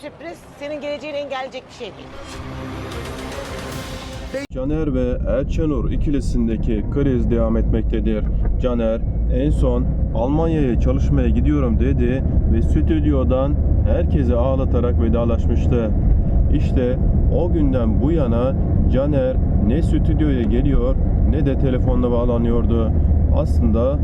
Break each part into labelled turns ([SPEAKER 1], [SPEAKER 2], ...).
[SPEAKER 1] sürpriz. Senin geleceğini engelleyecek bir şey değil.
[SPEAKER 2] Caner ve Elçanur ikilisindeki kriz devam etmektedir. Caner en son Almanya'ya çalışmaya gidiyorum dedi ve stüdyodan herkese ağlatarak vedalaşmıştı. İşte o günden bu yana Caner ne stüdyoya geliyor ne de telefonla bağlanıyordu. Aslında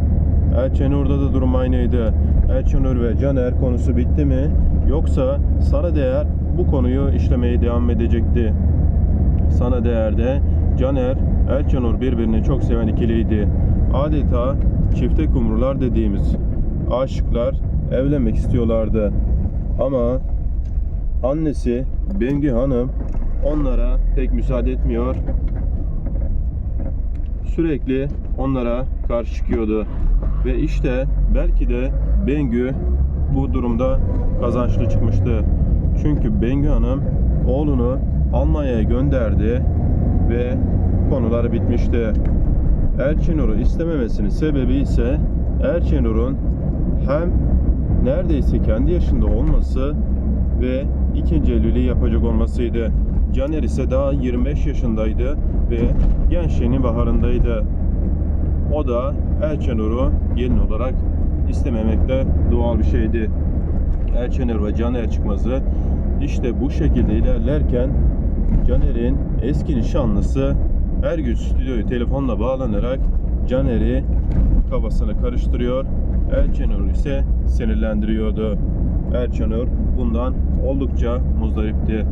[SPEAKER 2] Elçanur'da da durum aynıydı. Elçanur ve Caner konusu bitti mi? Yoksa Sara Değer bu konuyu işlemeye devam edecekti. Sana değerde Caner, Elçanur birbirini çok seven ikiliydi. Adeta çifte kumrular dediğimiz aşıklar evlenmek istiyorlardı. Ama annesi Bengi Hanım onlara pek müsaade etmiyor. Sürekli onlara karşı çıkıyordu. Ve işte belki de Bengü bu durumda kazançlı çıkmıştı. Çünkü Bengü Hanım oğlunu Almanya'ya gönderdi ve konular bitmişti. Elçinur'u istememesinin sebebi ise Elçinur'un hem neredeyse kendi yaşında olması ve ikinci evliliği yapacak olmasıydı. Caner ise daha 25 yaşındaydı ve gençliğinin baharındaydı. O da Elçinur'u gelin olarak istememek de doğal bir şeydi. Elçinur ve Caner çıkmazı işte bu şekilde ilerlerken Caner'in eski nişanlısı her gün stüdyoya telefonla bağlanarak Caner'i kafasını karıştırıyor. Elçinur ise sinirlendiriyordu. Elçinur bundan oldukça muzdaripti.